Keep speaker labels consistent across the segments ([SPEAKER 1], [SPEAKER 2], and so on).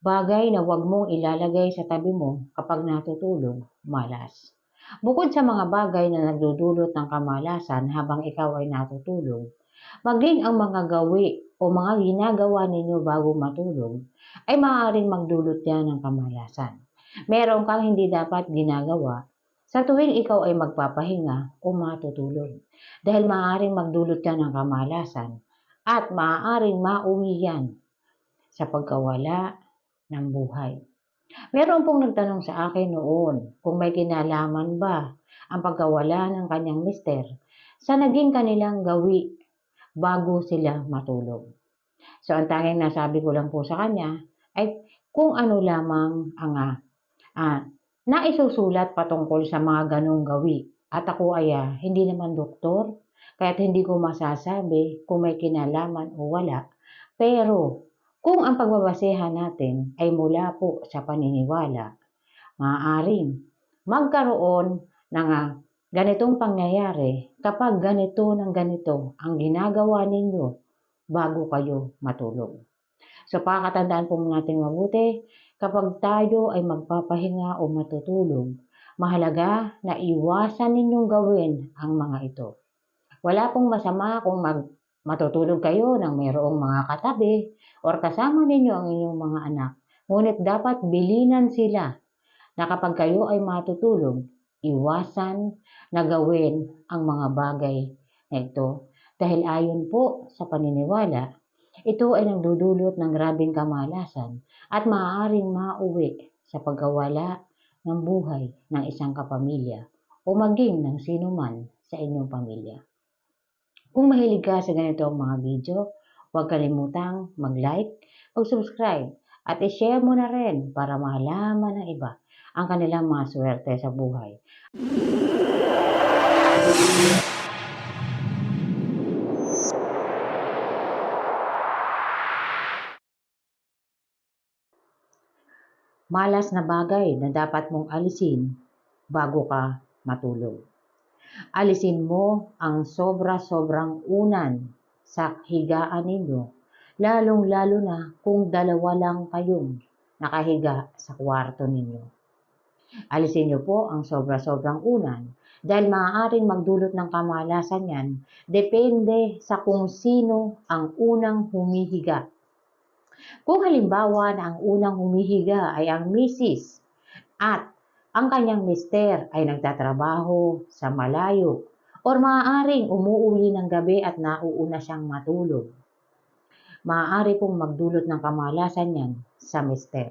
[SPEAKER 1] Bagay na huwag mong ilalagay sa tabi mo kapag natutulog, malas. Bukod sa mga bagay na nagdudulot ng kamalasan habang ikaw ay natutulog, maging ang mga gawi o mga ginagawa ninyo bago matulog ay maaaring magdulot yan ng kamalasan. Meron kang hindi dapat ginagawa sa tuwing ikaw ay magpapahinga o matutulog dahil maaaring magdulot yan ng kamalasan at maaaring mauwi yan sa pagkawala ng buhay. Meron pong nagtanong sa akin noon kung may kinalaman ba ang pagkawala ng kanyang mister sa naging kanilang gawi bago sila matulog. So, ang tanging nasabi ko lang po sa kanya ay kung ano lamang ang uh, naisusulat patungkol sa mga ganong gawi. At ako ay uh, hindi naman doktor, kaya't hindi ko masasabi kung may kinalaman o wala. Pero kung ang pagbabasehan natin ay mula po sa paniniwala, maaaring magkaroon ng uh, ganitong pangyayari kapag ganito ng ganito ang ginagawa ninyo bago kayo matulog. So pakatandaan po natin mabuti, kapag tayo ay magpapahinga o matutulog, mahalaga na iwasan ninyong gawin ang mga ito. Wala pong masama kung mag matutulog kayo ng mayroong mga katabi or kasama ninyo ang inyong mga anak. Ngunit dapat bilinan sila na kapag kayo ay matutulog, iwasan na gawin ang mga bagay na ito. Dahil ayon po sa paniniwala, ito ay nagdudulot ng grabing kamalasan at maaaring mauwi sa pagkawala ng buhay ng isang kapamilya o maging ng sino man sa inyong pamilya. Kung mahilig ka sa ganitong mga video, huwag kalimutang mag-like, mag-subscribe, at i-share mo na rin para malaman ng iba ang kanilang mga swerte sa buhay. Malas na bagay na dapat mong alisin bago ka matulog. Alisin mo ang sobra-sobrang unan sa higaan ninyo, lalong-lalo na kung dalawa lang kayong nakahiga sa kwarto ninyo. Alisin niyo po ang sobra-sobrang unan dahil maaaring magdulot ng kamalasan yan depende sa kung sino ang unang humihiga. Kung halimbawa na ang unang humihiga ay ang misis at ang kanyang mister ay nagtatrabaho sa malayo or maaaring umuwi ng gabi at nauuna siyang matulog. Maaari pong magdulot ng kamalasan yan sa mister.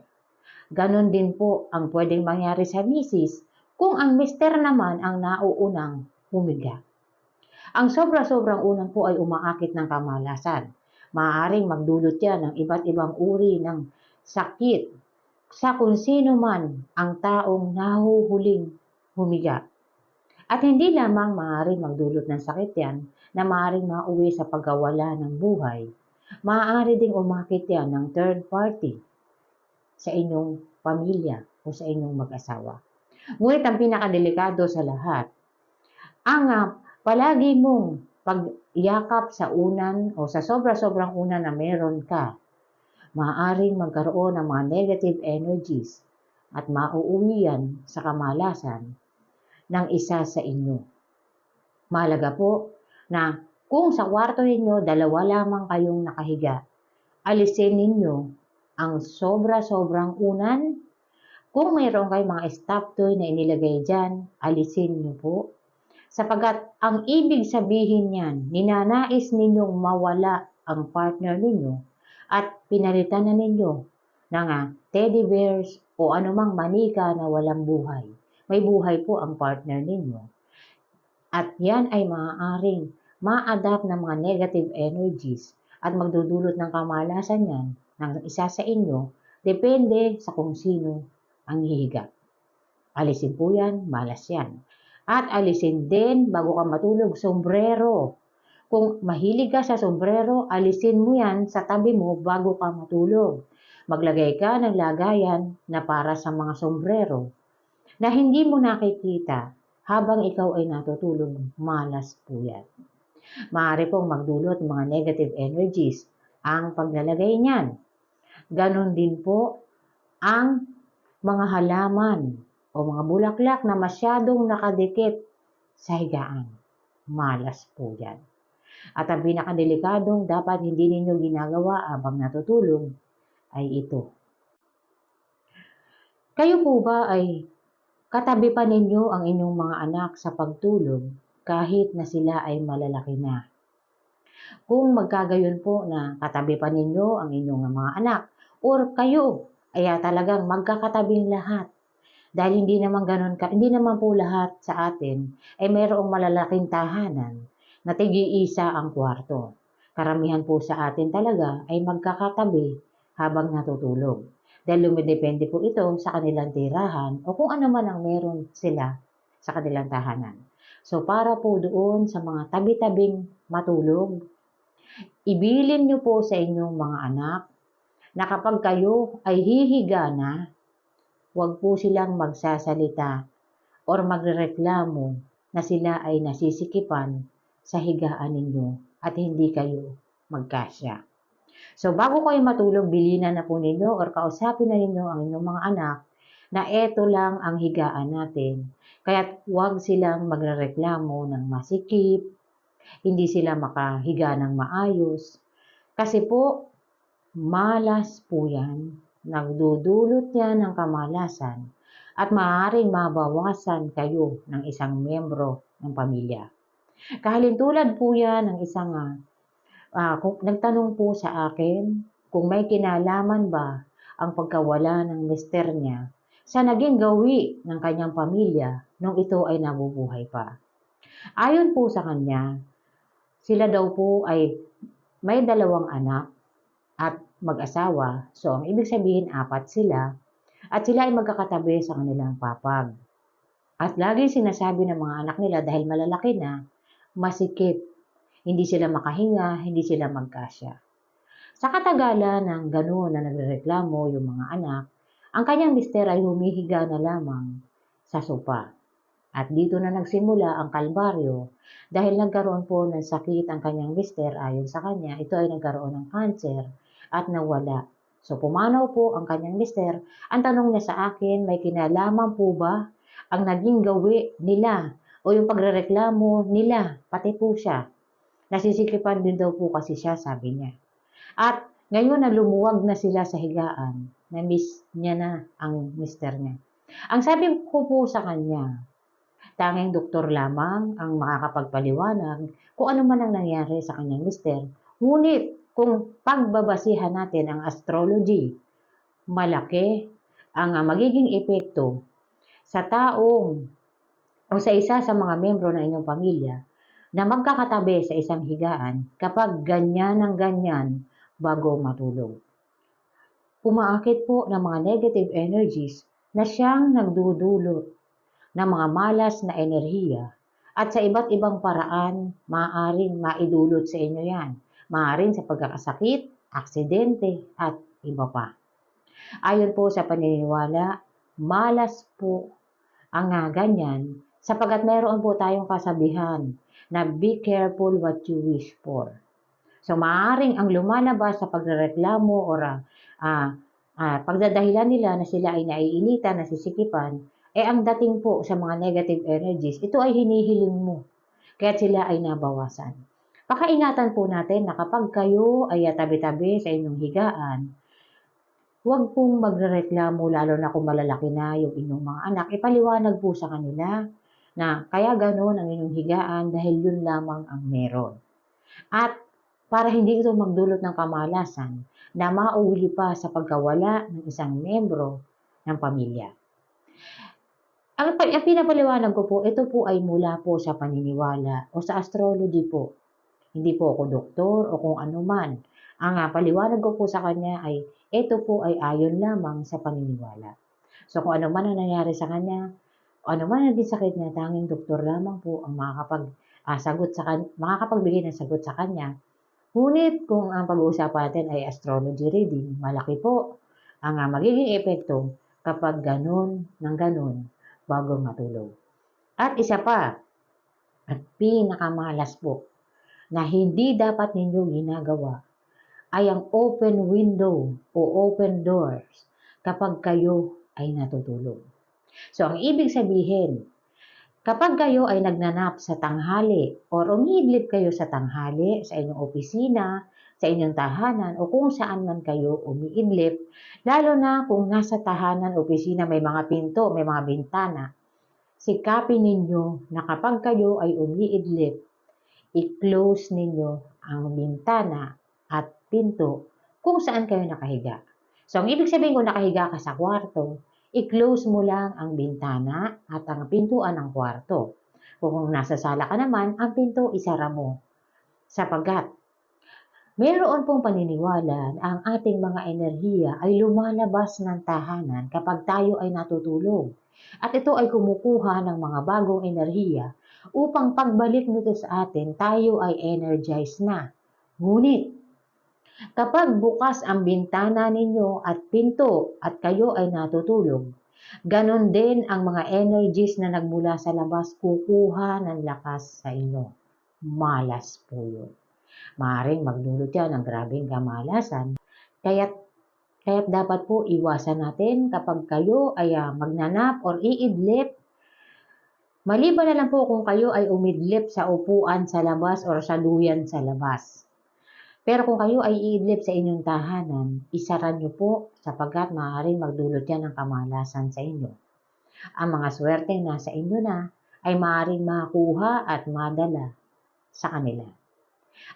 [SPEAKER 1] Ganon din po ang pwedeng mangyari sa misis kung ang mister naman ang nauunang humiga. Ang sobra-sobrang unang po ay umaakit ng kamalasan. Maaaring magdulot yan ng iba't ibang uri ng sakit sa kung sino man ang taong nahuhuling humiga. At hindi lamang maaaring magdulot ng sakit yan na maaaring mauwi sa pagkawala ng buhay, maaari ding umakit yan ng third party sa inyong pamilya o sa inyong mag-asawa. Ngunit ang pinakadelikado sa lahat, ang uh, palagi mong pagyakap sa unan o sa sobra-sobrang unan na meron ka maaaring magkaroon ng mga negative energies at mauuwi yan sa kamalasan ng isa sa inyo. Mahalaga po na kung sa kwarto ninyo dalawa lamang kayong nakahiga, alisin ninyo ang sobra-sobrang unan. Kung mayroon kayong mga stop toy na inilagay dyan, alisin nyo po. Sapagat ang ibig sabihin niyan, ninanais ninyong mawala ang partner ninyo at pinalitan na ninyo ng uh, teddy bears o anumang manika na walang buhay. May buhay po ang partner ninyo. At yan ay maaaring ma-adapt ng mga negative energies at magdudulot ng kamalasan yan ng isa sa inyo depende sa kung sino ang hihiga. Alisin po yan, malas yan. At alisin din bago ka matulog, sombrero kung mahilig ka sa sombrero, alisin mo yan sa tabi mo bago ka matulog. Maglagay ka ng lagayan na para sa mga sombrero na hindi mo nakikita habang ikaw ay natutulog. Malas po yan. Maaari pong magdulot mga negative energies ang paglalagay niyan. Ganon din po ang mga halaman o mga bulaklak na masyadong nakadikit sa higaan. Malas po yan. At ang pinakadelikadong dapat hindi ninyo ginagawa habang natutulog ay ito. Kayo po ba ay katabi pa ninyo ang inyong mga anak sa pagtulog kahit na sila ay malalaki na? Kung magkagayon po na katabi pa ninyo ang inyong mga anak or kayo ay talagang magkakatabing lahat dahil hindi naman ganun ka, hindi naman po lahat sa atin ay mayroong malalaking tahanan na tigi-isa ang kwarto. Karamihan po sa atin talaga ay magkakatabi habang natutulog. Dahil lumidepende po ito sa kanilang tirahan o kung ano man ang meron sila sa kanilang tahanan. So para po doon sa mga tabi-tabing matulog, ibilin niyo po sa inyong mga anak na kapag kayo ay hihiga na, huwag po silang magsasalita or magrereklamo na sila ay nasisikipan sa higaan ninyo at hindi kayo magkasya. So bago kayo matulog, bilinan na po ninyo or kausapin na ninyo ang inyong mga anak na eto lang ang higaan natin. Kaya huwag silang magrereklamo ng masikip, hindi sila makahiga ng maayos. Kasi po, malas po yan. Nagdudulot yan ng kamalasan at maaaring mabawasan kayo ng isang membro ng pamilya. Kahalintulad po yan ng isang uh, kung, nagtanong po sa akin kung may kinalaman ba ang pagkawala ng mister niya sa naging gawi ng kanyang pamilya nung ito ay nabubuhay pa. Ayon po sa kanya, sila daw po ay may dalawang anak at mag-asawa. So, ang ibig sabihin, apat sila. At sila ay magkakatabi sa kanilang papag. At lagi sinasabi ng mga anak nila dahil malalaki na, masikip hindi sila makahinga, hindi sila magkasya. Sa katagalan ng ganoon na nagrereklamo yung mga anak, ang kanyang mister ay humihiga na lamang sa sopa. At dito na nagsimula ang kalbaryo dahil nagkaroon po ng sakit ang kanyang mister ayon sa kanya, ito ay nagkaroon ng cancer at nawala. So pumanaw po ang kanyang mister. Ang tanong niya sa akin, may kinalaman po ba ang naging gawi nila o yung pagrereklamo nila, pati po siya Nasisikipan din daw po kasi siya, sabi niya. At ngayon na lumuwag na sila sa higaan, na-miss niya na ang mister niya. Ang sabi ko po sa kanya, tanging doktor lamang ang makakapagpaliwanag kung ano man ang nangyari sa kanyang mister. Ngunit kung pagbabasihan natin ang astrology, malaki ang magiging epekto sa taong o sa isa sa mga membro ng inyong pamilya na magkakatabi sa isang higaan kapag ganyan ang ganyan bago matulog. Pumaakit po ng mga negative energies na siyang nagdudulot ng mga malas na enerhiya at sa iba't ibang paraan maaaring maidulot sa inyo yan. Maaaring sa pagkakasakit, aksidente at iba pa. Ayon po sa paniniwala, malas po ang ganyan sapagat meron po tayong kasabihan na be careful what you wish for. So, maaaring ang lumalabas sa pagrereklamo o uh, uh, pagdadahilan nila na sila ay naiinitan, nasisikipan, eh ang dating po sa mga negative energies, ito ay hinihiling mo. Kaya sila ay nabawasan. Pakaingatan po natin na kapag kayo ay tabi-tabi sa inyong higaan, huwag pong magrereklamo lalo na kung malalaki na yung inyong mga anak. Ipaliwanag po sa kanila na kaya ganoon ang inyong higaan dahil yun lamang ang meron. At para hindi ito magdulot ng kamalasan na mauuli pa sa pagkawala ng isang membro ng pamilya. Ang, ang pinapaliwanag ko po, ito po ay mula po sa paniniwala o sa astrology po. Hindi po ako doktor o kung ano man. Ang uh, paliwanag ko po sa kanya ay ito po ay ayon lamang sa paniniwala. So kung ano man ang nangyari sa kanya, o ano man naging sakit niya, tanging doktor lamang po ang makakapag uh, sagot sa kan makakapagbigay ng sagot sa kanya. Ngunit kung ang pag-uusapan natin ay astrology reading, malaki po ang uh, magiging epekto kapag ganun ng ganun bago matulog. At isa pa, at pinakamalas po, na hindi dapat ninyo ginagawa ay ang open window o open doors kapag kayo ay natutulog. So, ang ibig sabihin, kapag kayo ay nagnanap sa tanghali or umiidlip kayo sa tanghali, sa inyong opisina, sa inyong tahanan o kung saan man kayo umiidlip, lalo na kung nasa tahanan, opisina, may mga pinto, may mga bintana, sikapin ninyo na kapag kayo ay umiidlip, i-close ninyo ang bintana at pinto kung saan kayo nakahiga. So, ang ibig sabihin kung nakahiga ka sa kwarto, i-close mo lang ang bintana at ang pintuan ng kwarto. Kung nasa sala ka naman, ang pinto isara mo. Sapagkat, mayroon pong paniniwala na ang ating mga enerhiya ay lumalabas ng tahanan kapag tayo ay natutulog. At ito ay kumukuha ng mga bagong enerhiya upang pagbalik nito sa atin, tayo ay energized na. Ngunit, kapag bukas ang bintana ninyo at pinto at kayo ay natutulog, ganon din ang mga energies na nagmula sa labas kukuha ng lakas sa inyo. Malas po yun. Maaring magdulot yan ng grabing kamalasan. Kaya't, kaya't dapat po iwasan natin kapag kayo ay ah, magnanap or iidlip Maliban na lang po kung kayo ay umidlip sa upuan sa labas or sa luyan sa labas. Pero kung kayo ay iidlip sa inyong tahanan, isara niyo po sapagkat maaaring magdulot yan ng kamalasan sa inyo. Ang mga swerte na sa inyo na ay maaaring makuha at madala sa kanila.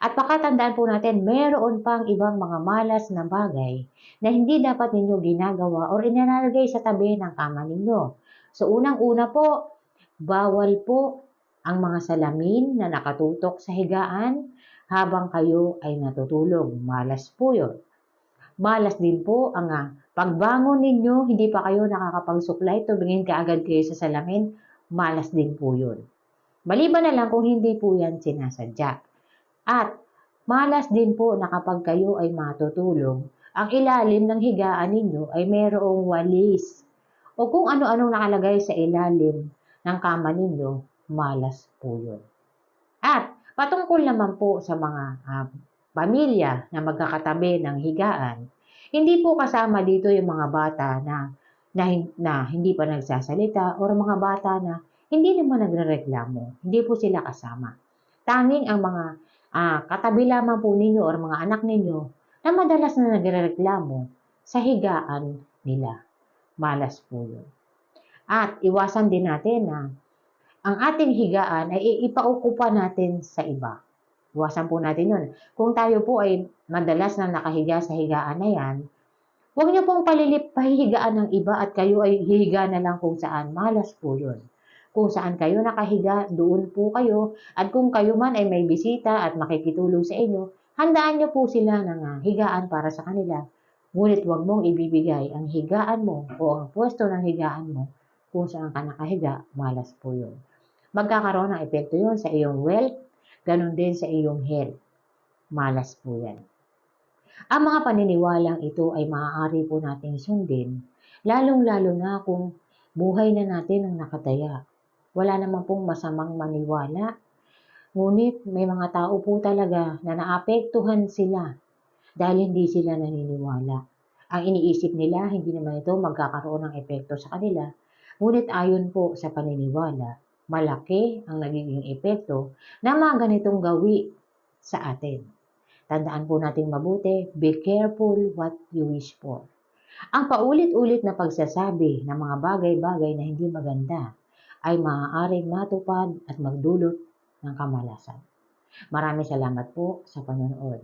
[SPEAKER 1] At pakatandaan po natin, meron pang ibang mga malas na bagay na hindi dapat ninyo ginagawa o inalalagay sa tabi ng kama ninyo. So unang-una po, Bawal po ang mga salamin na nakatutok sa higaan habang kayo ay natutulog. Malas po yun. Malas din po ang ah, pagbangon ninyo, hindi pa kayo nakakapagsuklay, tumingin ka agad kayo sa salamin, malas din po yun. Maliban na lang kung hindi po yan sinasadya. At malas din po na kapag kayo ay matutulog, ang ilalim ng higaan ninyo ay mayroong walis o kung ano-anong nakalagay sa ilalim ng kama ninyo, malas po yun. At patungkol naman po sa mga uh, pamilya na magkakatabi ng higaan, hindi po kasama dito yung mga bata na, na, na hindi pa nagsasalita o mga bata na hindi naman nagre-reklamo. Hindi po sila kasama. Tanging ang mga uh, katabi lamang po ninyo o mga anak ninyo na madalas na nagre-reklamo sa higaan nila. Malas po yun. At iwasan din natin na ang ating higaan ay ipaukupa natin sa iba. Iwasan po natin yun. Kung tayo po ay madalas na nakahiga sa higaan na yan, huwag niyo pong palilip pahihigaan ng iba at kayo ay hihiga na lang kung saan. Malas po yun. Kung saan kayo nakahiga, doon po kayo. At kung kayo man ay may bisita at makikitulong sa inyo, handaan niyo po sila ng uh, higaan para sa kanila. Ngunit huwag mong ibibigay ang higaan mo o ang pwesto ng higaan mo kung saan ka nakahiga, malas po yun. Magkakaroon ng epekto yun sa iyong wealth, ganun din sa iyong health. Malas po yan. Ang mga paniniwalang ito ay maaari po nating sundin, lalong-lalo na kung buhay na natin ang nakataya. Wala naman pong masamang maniwala. Ngunit may mga tao po talaga na naapektuhan sila dahil hindi sila naniniwala. Ang iniisip nila, hindi naman ito magkakaroon ng epekto sa kanila Ngunit ayon po sa paniniwala, malaki ang nagiging epekto ng mga ganitong gawi sa atin. Tandaan po nating mabuti, be careful what you wish for. Ang paulit-ulit na pagsasabi ng mga bagay-bagay na hindi maganda ay maaaring matupad at magdulot ng kamalasan. Maraming salamat po sa panonood.